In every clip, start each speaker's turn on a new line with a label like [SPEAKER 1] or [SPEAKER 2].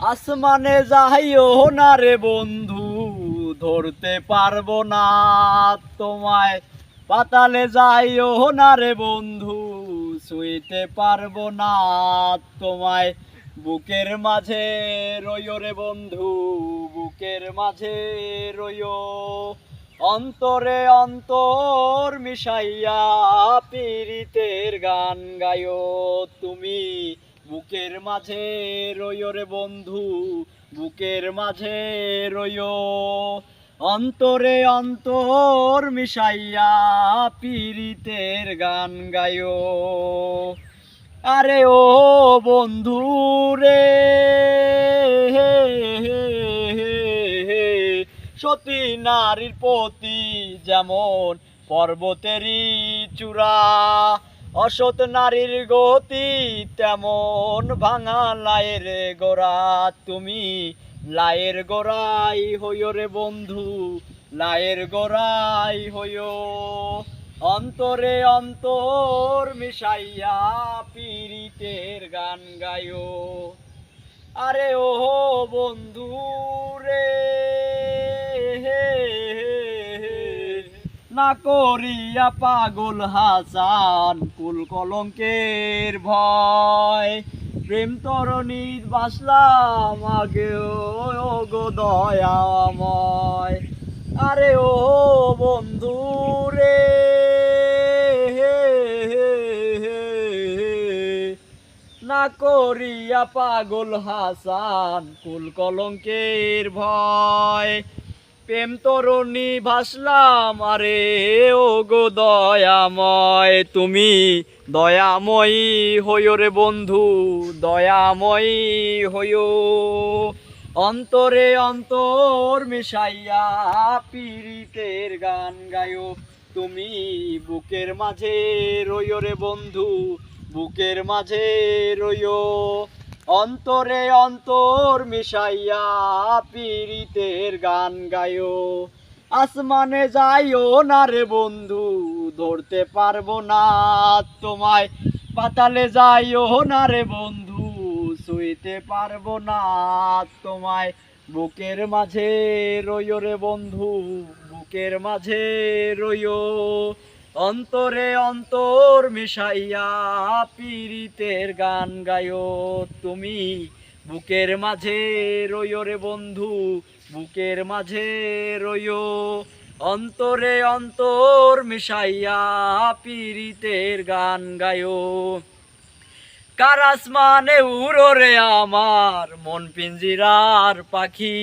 [SPEAKER 1] আসমানে যাইও না রে বন্ধু, ধরতে পারব না তোমায়। পাতালে যাইও না রে বন্ধু, শুইতে পারব না তোমায়। বুকের মাঝে রইও রে বন্ধু, বুকের মাঝে রইও। অন্তরে অন্তর মিশাইয়া পীড়িতের গান গায়ো তুমি। বুকের মাঝে রইও রে বন্ধু, বুকের মাঝে রইও। অন্তরে অন্তর মিশাইয়া পীড়িতের গান গায়ো আরে ও বন্ধু রে সতী নারীর প্রতি যেমন পর্বতেরই চূড়া অসৎ নারীর গতি তেমন ভাঙা লায়ের গোড়া। তুমি লায়ের গোড়াই হইও রে বন্ধু, লায়ের গোড়াই হইও। অন্তরে অন্তর মিশাইয়া পীড়িতের গান গায়ো আরে ও বন্ধু রে। না করিয়া পাগল হাসান, কুল কলঙ্কের ভয়। প্রেম তরণীর বাসলাম আগে ও গো দয়াময়। আরে ও বন্ধু রে না করিয়া পাগল হাসান, কুল কলঙ্কের ভয়। প্রেম তরুণী ভাসলাম, আরে ও গো দয়াময়, তুমি দয়াময়ী হইও রে বন্ধু, দয়াময়ী হইও। অন্তরে অন্তর মিশাইয়া পীড়িতের গান গায়ো, তুমি বুকের মাঝে রইও রে বন্ধু, বুকের মাঝে রইও। অন্তরে অন্তর মিশাইয়া পীড়িতের গান গায়ো। আসমানে যাইও না রে বন্ধু, ধরতে পারব না তোমায়। পাতালে যাইও না রে বন্ধু শুইতে পারব না তোমায়। বুকের মাঝে রইও রে বন্ধু, বুকের মাঝে রইও। অন্তরে অন্তর মিশাইয়া পীড়িতের গান গায়ো তুমি। বুকের মাঝে রইও রে বন্ধু, বুকের মাঝে রইও। অন্তরে অন্তর মিশাইয়া পীড়িতের গান গায়ো। কার আসমানে উড়ো রে আমার, মন পিঞ্জিরার পাখি।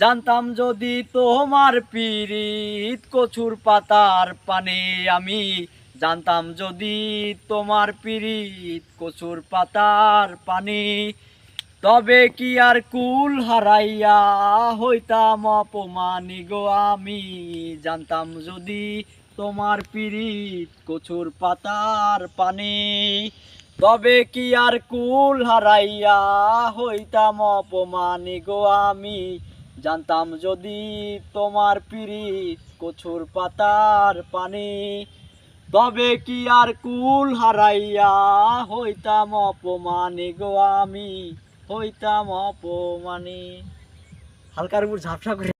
[SPEAKER 1] জানতাম যদি তোমার পিরিত কচুর পাতার পানে আমি, জানতাম যদি তোমার পিরিত কচুর পাতার পানি, তবে কি আর কুল হারাইয়া হইতাম অপমানি গো আমি? জানতাম যদি তোমার পিরিত কচুর পাতার পানি, তবে কি আর কুল হারাইয়া হইতাম অপমানি গো আমি? জানতাম যদি তোমার পিড়ি কচুর পাতার পানি, তবে কি আর কুল হারাইয়া হইতাম অপমানি গো আমি, হইতাম অপমানি। হালকার উপর ঝাপসা করে